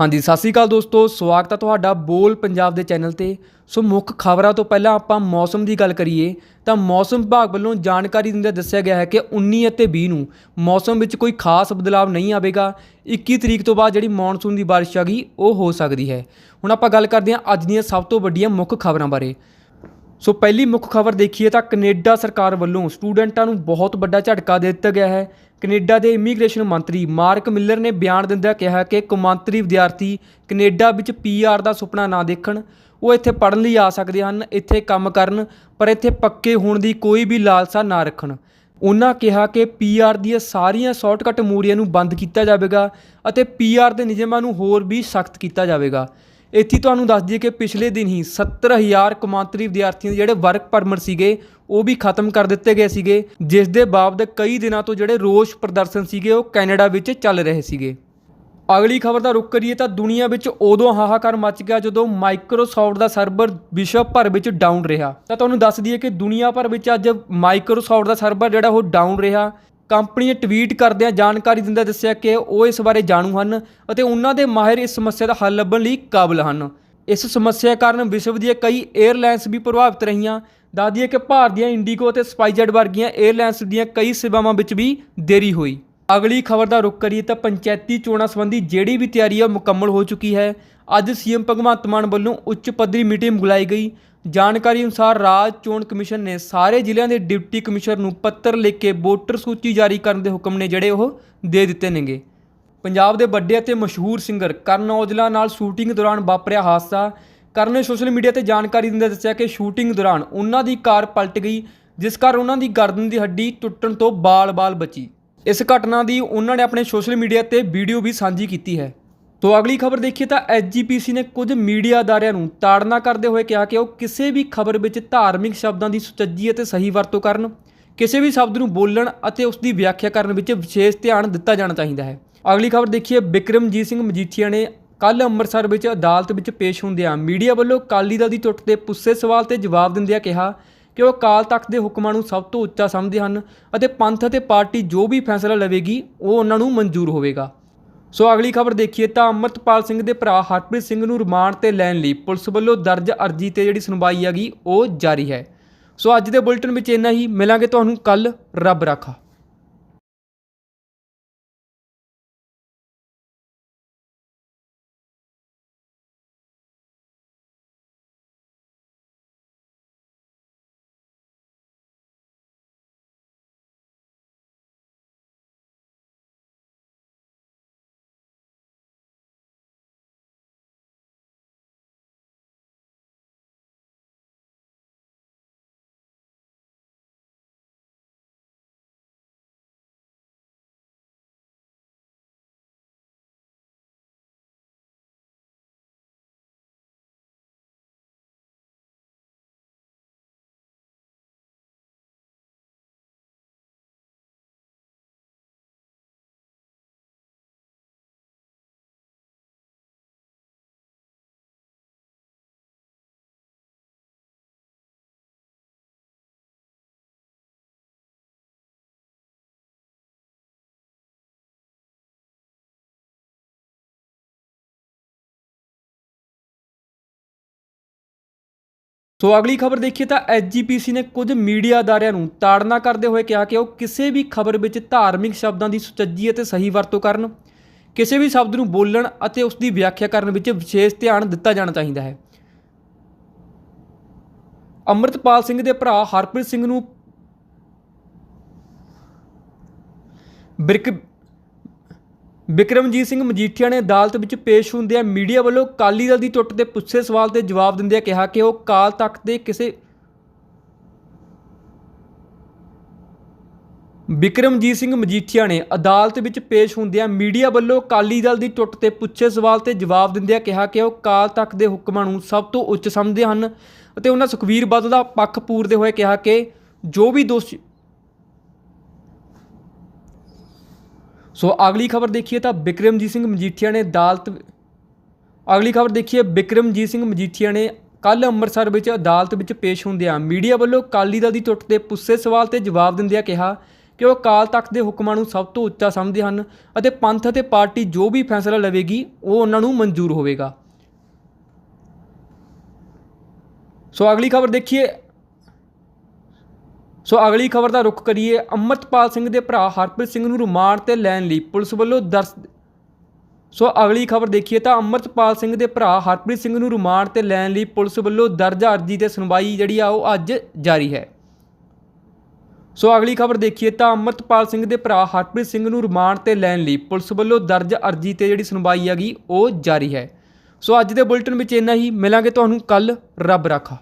ਹਾਂਜੀ, ਸਤਿ ਸ੍ਰੀ ਅਕਾਲ ਦੋਸਤੋ, ਸਵਾਗਤ ਹੈ ਤੁਹਾਡਾ ਬੋਲ ਪੰਜਾਬ ਦੇ ਚੈਨਲ ਤੇ। ਸੋ ਮੁੱਖ ਖਬਰਾਂ ਤੋਂ ਪਹਿਲਾਂ ਆਪਾਂ ਮੌਸਮ ਦੀ ਗੱਲ ਕਰੀਏ, ਤਾਂ ਮੌਸਮ ਵਿਭਾਗ ਵੱਲੋਂ ਜਾਣਕਾਰੀ ਦਿੰਦੇ ਦੱਸਿਆ ਗਿਆ ਹੈ ਕਿ 19 ਅਤੇ 20 ਨੂੰ ਮੌਸਮ ਵਿੱਚ ਕੋਈ ਖਾਸ ਬਦਲਾਅ ਨਹੀਂ ਆਵੇਗਾ। 21 ਤਰੀਕ ਤੋਂ ਬਾਅਦ ਜਿਹੜੀ ਮੌਨਸੂਨ ਦੀ ਬਾਰਿਸ਼ ਆ ਗਈ, ਉਹ ਹੋ ਸਕਦੀ ਹੈ। ਹੁਣ ਆਪਾਂ ਗੱਲ ਕਰਦੇ ਹਾਂ ਅੱਜ ਦੀਆਂ ਸਭ ਤੋਂ ਵੱਡੀਆਂ ਮੁੱਖ ਖਬਰਾਂ ਬਾਰੇ। ਸੋ ਪਹਿਲੀ ਮੁੱਖ ਖਬਰ ਦੇਖੀਏ ਤਾਂ ਕੈਨੇਡਾ ਸਰਕਾਰ ਵੱਲੋਂ ਸਟੂਡੈਂਟਾਂ ਨੂੰ ਬਹੁਤ ਵੱਡਾ ਝਟਕਾ ਦੇ ਦਿੱਤਾ ਗਿਆ ਹੈ। ਕੈਨੇਡਾ ਦੇ ਇਮੀਗ੍ਰੇਸ਼ਨ ਮੰਤਰੀ ਮਾਰਕ ਮਿਲਰ ਨੇ ਬਿਆਨ ਦਿੰਦਿਆਂ ਕਿਹਾ ਕਿ ਕੌਮਾਂਤਰੀ ਵਿਦਿਆਰਥੀ ਕੈਨੇਡਾ ਵਿੱਚ ਪੀਆਰ ਦਾ ਸੁਪਨਾ ਨਾ ਦੇਖਣ, ਉਹ ਇੱਥੇ ਪੜ੍ਹਨ ਲਈ ਆ ਸਕਦੇ ਹਨ, ਇੱਥੇ ਕੰਮ ਕਰਨ, ਪਰ ਇੱਥੇ ਪੱਕੇ ਹੋਣ ਦੀ ਕੋਈ ਵੀ ਲਾਲਸਾ ਨਾ ਰੱਖਣ। ਉਹਨਾਂ ਕਿਹਾ ਕਿ ਪੀਆਰ ਦੀਆਂ ਸਾਰੀਆਂ ਸ਼ਾਰਟਕਟ ਮੂਰੀਆਂ ਨੂੰ ਬੰਦ ਕੀਤਾ ਜਾਵੇਗਾ ਅਤੇ ਪੀਆਰ ਦੇ ਨਿਯਮਾਂ ਨੂੰ ਹੋਰ ਵੀ ਸਖਤ ਕੀਤਾ ਜਾਵੇਗਾ। ਇੱਥੇ ਤੁਹਾਨੂੰ ਦੱਸ ਦਈਏ ਕਿ ਪਿਛਲੇ ਦਿਨ ਹੀ 70000 ਕੌਮਾਂਤਰੀ ਵਿਦਿਆਰਥੀਆਂ ਦੇ ਜਿਹੜੇ ਵਰਕ ਪਰਮਿਟ ਸੀਗੇ, ਉਹ ਵੀ ਖਤਮ ਕਰ ਦਿੱਤੇ ਗਏ ਸੀਗੇ, ਜਿਸ ਦੇ ਬਾਵਜੂਦ ਕਈ ਦਿਨਾਂ ਤੋਂ ਜਿਹੜੇ ਰੋਸ ਪ੍ਰਦਰਸ਼ਨ ਸੀਗੇ, ਉਹ ਕੈਨੇਡਾ ਵਿੱਚ ਚੱਲ ਰਹੇ ਸੀਗੇ। ਅਗਲੀ ਖਬਰ ਦਾ ਰੁਕ ਕਰੀਏ ਤਾਂ ਦੁਨੀਆ ਵਿੱਚ ਉਦੋਂ ਹਾਹਾਕਾਰ ਮਚ ਗਿਆ ਜਦੋਂ ਮਾਈਕਰੋਸਾਫਟ ਦਾ ਸਰਵਰ ਵਿਸ਼ਵ ਭਰ ਵਿੱਚ ਡਾਊਨ ਰਿਹਾ। ਤਾਂ ਤੁਹਾਨੂੰ ਦੱਸ ਦਈਏ ਕਿ ਦੁਨੀਆ ਭਰ ਵਿੱਚ ਅੱਜ ਮਾਈਕਰੋਸਾਫਟ ਦਾ ਸਰਵਰ ਜਿਹੜਾ ਉਹ ਡਾਊਨ ਰਿਹਾ। ਕੰਪਨੀ ਨੇ ਟਵੀਟ ਕਰਦਿਆਂ ਜਾਣਕਾਰੀ ਦਿੰਦਾ ਦੱਸਿਆ ਕਿ ਉਹ ਇਸ ਬਾਰੇ ਜਾਣੂ ਹਨ ਅਤੇ ਉਹਨਾਂ ਦੇ ਮਾਹਿਰ ਇਸ ਸਮੱਸਿਆ ਦਾ ਹੱਲ ਲੱਭਣ ਲਈ ਕਾਬਲ ਹਨ। ਇਸ ਸਮੱਸਿਆ ਕਾਰਨ ਵਿਸ਼ਵ ਦੀਆਂ ਕਈ 에ਅਰਲਾਈਨਸ ਵੀ ਪ੍ਰਭਾਵਿਤ ਰਹੀਆਂ। ਦੱਸਦੀ ਦਈਏ ਕਿ ਭਾਰਤ ਦੀਆਂ ਇੰਡੀਗੋ ਅਤੇ ਸਪਾਈਜੈਟ ਵਰਗੀਆਂ 에ਅਰਲਾਈਨਸ ਦੀਆਂ ਕਈ ਸੇਵਾਵਾਂ ਵਿੱਚ ਵੀ ਦੇਰੀ ਹੋਈ। ਅਗਲੀ ਖਬਰ ਦਾ ਰੁਕ ਕਰੀਏ ਤਾਂ ਪੰਚਾਇਤੀ ਚੋਣਾਂ ਸੰਬੰਧੀ ਜਿਹੜੀ ਵੀ ਤਿਆਰੀ ਹੈ ਉਹ ਮੁਕੰਮਲ ਹੋ ਚੁੱਕੀ ਹੈ। ਅੱਜ ਸੀਐਮ ਭਗਵੰਤ ਮਾਨ ਵੱਲੋਂ ਉੱਚ ਪੱਧਰੀ ਮੀਟਿੰਗ ਬੁਲਾਈ ਗਈ। ਜਾਣਕਾਰੀ ਅਨੁਸਾਰ ਰਾਜ ਚੋਣ ਕਮਿਸ਼ਨ ਨੇ ਸਾਰੇ ਜ਼ਿਲ੍ਹਿਆਂ ਦੇ ਡਿਪਟੀ ਕਮਿਸ਼ਨਰ ਨੂੰ ਪੱਤਰ ਲਿਖ ਕੇ ਵੋਟਰ ਸੂਚੀ ਜਾਰੀ ਕਰਨ ਦੇ ਹੁਕਮ ਨੇ ਜਿਹੜੇ ਉਹ ਦੇ ਦਿੱਤੇ ਨੇਗੇ। ਪੰਜਾਬ ਦੇ ਵੱਡੇ ਅਤੇ ਮਸ਼ਹੂਰ ਸਿੰਗਰ ਕਰਨ ਔਜਲਾ ਨਾਲ ਸ਼ੂਟਿੰਗ ਦੌਰਾਨ ਵਾਪਰਿਆ ਹਾਦਸਾ। ਕਰਨ ਨੇ ਸੋਸ਼ਲ ਮੀਡੀਆ ਤੇ ਜਾਣਕਾਰੀ ਦਿੰਦੇ ਦੱਸਿਆ ਕਿ ਸ਼ੂਟਿੰਗ ਦੌਰਾਨ ਉਹਨਾਂ ਦੀ ਕਾਰ ਪਲਟ ਗਈ, ਜਿਸ ਕਾਰਨ ਉਹਨਾਂ ਦੀ ਗਰਦਨ ਦੀ ਹੱਡੀ ਟੁੱਟਣ ਤੋਂ ਬਾਲ-ਬਾਲ ਬਚੀ। ਇਸ ਘਟਨਾ ਦੀ ਉਹਨਾਂ ਨੇ ਆਪਣੇ ਸੋਸ਼ਲ ਮੀਡੀਆ ਤੇ ਵੀਡੀਓ ਵੀ ਸਾਂਝੀ ਕੀਤੀ ਹੈ। ਤੋ ਅਗਲੀ ਖਬਰ ਦੇਖੀਏ ਤਾਂ ਐਸਜੀਪੀਸੀ ਨੇ ਕੁਝ ਮੀਡੀਆ ਅਦਾਰਿਆਂ ਨੂੰ ਤਾੜਨਾ ਕਰਦੇ ਹੋਏ ਕਿਹਾ ਕਿ ਉਹ ਕਿਸੇ ਵੀ ਖਬਰ ਵਿੱਚ ਧਾਰਮਿਕ ਸ਼ਬਦਾਂ ਦੀ ਸੁਚੱਜੀ ਅਤੇ ਸਹੀ ਵਰਤੋਂ ਕਰਨ, ਕਿਸੇ ਵੀ ਸ਼ਬਦ ਨੂੰ ਬੋਲਣ ਅਤੇ ਉਸ ਦੀ ਵਿਆਖਿਆ ਕਰਨ ਵਿੱਚ ਵਿਸ਼ੇਸ਼ ਧਿਆਨ ਦਿੱਤਾ ਜਾਣਾ ਚਾਹੀਦਾ ਹੈ। ਅਗਲੀ ਖਬਰ ਦੇਖੀਏ, ਬਿਕਰਮਜੀਤ ਸਿੰਘ ਮਜੀਠੀਆ ਨੇ ਕੱਲ ਅੰਮ੍ਰਿਤਸਰ ਵਿੱਚ ਅਦਾਲਤ ਵਿੱਚ ਪੇਸ਼ ਹੁੰਦਿਆਂ ਮੀਡੀਆ ਵੱਲੋਂ ਅਕਾਲੀ ਦਲ ਦੀ ਟੁੱਟ ਤੇ ਪੁੱਛੇ ਸਵਾਲ ਤੇ ਜਵਾਬ ਦਿੰਦਿਆਂ ਕਿਹਾ ਕਿ ਉਹ ਅਕਾਲ ਤਖਤ ਦੇ ਹੁਕਮਾਂ ਨੂੰ ਸਭ ਤੋਂ ਉੱਚਾ ਸਮਝਦੇ ਹਨ ਅਤੇ ਪੰਥ ਅਤੇ ਪਾਰਟੀ ਜੋ ਵੀ ਫੈਸਲਾ ਲਵੇਗੀ, ਉਹ ਉਹਨਾਂ ਨੂੰ ਮਨਜ਼ੂਰ ਹੋਵੇਗਾ। ਸੋ ਅਗਲੀ ਖਬਰ ਦੇਖੀਏ ਤਾਂ ਅਮਰਤਪਾਲ ਸਿੰਘ ਦੇ ਭਰਾ ਹਰਪ੍ਰੀਤ ਸਿੰਘ ਨੂੰ ਰਿਮਾਂਡ ਤੇ ਲੈਣ ਲਈ ਪੁਲਿਸ ਵੱਲੋਂ ਦਰਜ ਅਰਜੀ ਤੇ ਜਿਹੜੀ ਸੁਣਵਾਈ ਹੈਗੀ ਉਹ ਜਾਰੀ ਹੈ। ਸੋ ਅੱਜ ਦੇ ਬੁਲੇਟਿਨ ਵਿੱਚ ਇੰਨਾ ਹੀ। ਮਿਲਾਂਗੇ ਤੁਹਾਨੂੰ ਕੱਲ ਰੱਬ ਰਾਖਾ। ਸੋ ਅਗਲੀ ਖਬਰ ਦੇਖੀਏ ਤਾਂ ਐਸਜੀਪੀਸੀ ਨੇ ਕੁਝ ਮੀਡੀਆ ਅਦਾਰਿਆਂ ਨੂੰ ਤਾੜਨਾ ਕਰਦੇ ਹੋਏ ਕਿਹਾ ਕਿ ਉਹ ਕਿਸੇ ਵੀ ਖਬਰ ਵਿੱਚ ਧਾਰਮਿਕ ਸ਼ਬਦਾਂ ਦੀ ਸੁਚੱਜੀ ਅਤੇ ਸਹੀ ਵਰਤੋਂ ਕਰਨ, ਕਿਸੇ ਵੀ ਸ਼ਬਦ ਨੂੰ ਬੋਲਣ ਅਤੇ ਉਸ ਦੀ ਵਿਆਖਿਆ ਕਰਨ ਵਿੱਚ ਵਿਸ਼ੇਸ਼ ਧਿਆਨ ਦਿੱਤਾ ਜਾਣਾ ਚਾਹੀਦਾ ਹੈ। ਅੰਮ੍ਰਿਤਪਾਲ ਸਿੰਘ ਦੇ ਭਰਾ ਹਰਪ੍ਰੀਤ ਸਿੰਘ ਨੂੰ ਬ੍ਰਿਕ ਬਿਕਰਮਜੀਤ ਸਿੰਘ ਮਜੀਠੀਆ ਨੇ ਅਦਾਲਤ ਵਿੱਚ ਪੇਸ਼ ਹੁੰਦਿਆਂ ਮੀਡੀਆ ਵੱਲੋਂ ਅਕਾਲੀ ਦਲ ਦੀ ਟੁੱਟ ਤੇ ਪੁੱਛੇ ਸਵਾਲ ਤੇ ਜਵਾਬ ਦਿੰਦਿਆਂ ਕਿਹਾ ਕਿ ਉਹ ਕਾਲ ਤਖਤ ਦੇ ਕਿਸੇ ਬਿਕਰਮਜੀਤ ਸਿੰਘ ਮਜੀਠੀਆ ਨੇ ਅਦਾਲਤ ਵਿੱਚ ਪੇਸ਼ ਹੁੰਦਿਆਂ ਮੀਡੀਆ ਵੱਲੋਂ ਅਕਾਲੀ ਦਲ ਦੀ ਟੁੱਟ ਤੇ ਪੁੱਛੇ ਸਵਾਲ ਤੇ ਜਵਾਬ ਦਿੰਦਿਆਂ ਕਿਹਾ ਕਿ ਉਹ ਕਾਲ ਤਖਤ ਦੇ ਹੁਕਮਾਂ ਨੂੰ ਸਭ ਤੋਂ ਉੱਚ ਸਮਝਦੇ ਹਨ ਅਤੇ ਉਹਨਾਂ ਸੁਖਵੀਰ ਬਾਦਲ ਦਾ ਪੱਖ ਪੂਰਦੇ ਹੋਏ ਕਿਹਾ ਕਿ ਜੋ ਵੀ ਦੋਸ਼ੀ ਸੋ ਅਗਲੀ ਖਬਰ ਦੇਖੀਏ ਤਾਂ ਬਿਕਰਮਜੀਤ ਸਿੰਘ ਮਜੀਠੀਆ ਨੇ ਅਦਾਲਤ ਅਗਲੀ ਖਬਰ ਦੇਖੀਏ, ਬਿਕਰਮਜੀਤ ਸਿੰਘ ਮਜੀਠੀਆ ਨੇ ਕੱਲ ਅੰਮ੍ਰਿਤਸਰ ਵਿੱਚ ਅਦਾਲਤ ਵਿੱਚ ਪੇਸ਼ ਹੁੰਦਿਆਂ ਮੀਡੀਆ ਵੱਲੋਂ ਅਕਾਲੀ ਦਲ ਦੀ ਟੁੱਟ ਤੇ ਪੁੱਛੇ ਸਵਾਲ ਤੇ ਜਵਾਬ ਦਿੰਦਿਆਂ ਕਿਹਾ ਕਿ ਉਹ ਅਕਾਲ ਤਖਤ ਦੇ ਹੁਕਮਾਂ ਨੂੰ ਸਭ ਤੋਂ ਉੱਚਾ ਸਮਝਦੇ ਹਨ ਅਤੇ ਪੰਥ ਅਤੇ ਪਾਰਟੀ ਜੋ ਵੀ ਫੈਸਲਾ ਲਵੇਗੀ, ਉਹ ਉਹਨਾਂ ਨੂੰ ਮਨਜ਼ੂਰ ਹੋਵੇਗਾ। ਸੋ ਅਗਲੀ ਖਬਰ ਦੇਖੀਏ ਸੋ ਅਗਲੀ ਖਬਰ ਦਾ ਰੁਖ ਕਰੀਏ। ਅੰਮ੍ਰਿਤਪਾਲ ਸਿੰਘ ਦੇ ਭਰਾ ਹਰਪ੍ਰੀਤ ਸਿੰਘ ਨੂੰ ਰਿਮਾਂਡ ਤੇ ਲੈਣ ਲਈ ਪੁਲਿਸ ਵੱਲੋਂ ਦਰਸ ਸੋ ਅਗਲੀ ਖਬਰ ਦੇਖੀਏ ਤਾਂ ਅੰਮ੍ਰਿਤਪਾਲ ਸਿੰਘ ਦੇ ਭਰਾ ਹਰਪ੍ਰੀਤ ਸਿੰਘ ਨੂੰ ਰਿਮਾਂਡ ਤੇ ਲੈਣ ਲਈ ਪੁਲਿਸ ਵੱਲੋਂ ਦਰਜ ਅਰਜੀ ਤੇ ਸੁਣਵਾਈ ਜਿਹੜੀ ਆ ਉਹ ਅੱਜ ਜਾਰੀ ਹੈ। ਸੋ ਅਗਲੀ ਖਬਰ ਦੇਖੀਏ ਤਾਂ ਅੰਮ੍ਰਿਤਪਾਲ ਸਿੰਘ ਦੇ ਭਰਾ ਹਰਪ੍ਰੀਤ ਸਿੰਘ ਨੂੰ ਰਿਮਾਂਡ ਤੇ ਲੈਣ ਲਈ ਪੁਲਿਸ ਵੱਲੋਂ ਦਰਜ ਅਰਜੀ ਤੇ ਜਿਹੜੀ ਸੁਣਵਾਈ ਹੈਗੀ ਉਹ ਜਾਰੀ ਹੈ। ਸੋ ਅੱਜ ਦੇ ਬੁਲੇਟਿਨ ਵਿੱਚ ਇੰਨਾ ਹੀ। ਮਿਲਾਂਗੇ ਤੁਹਾਨੂੰ ਕੱਲ ਰੱਬ ਰਾਖਾ।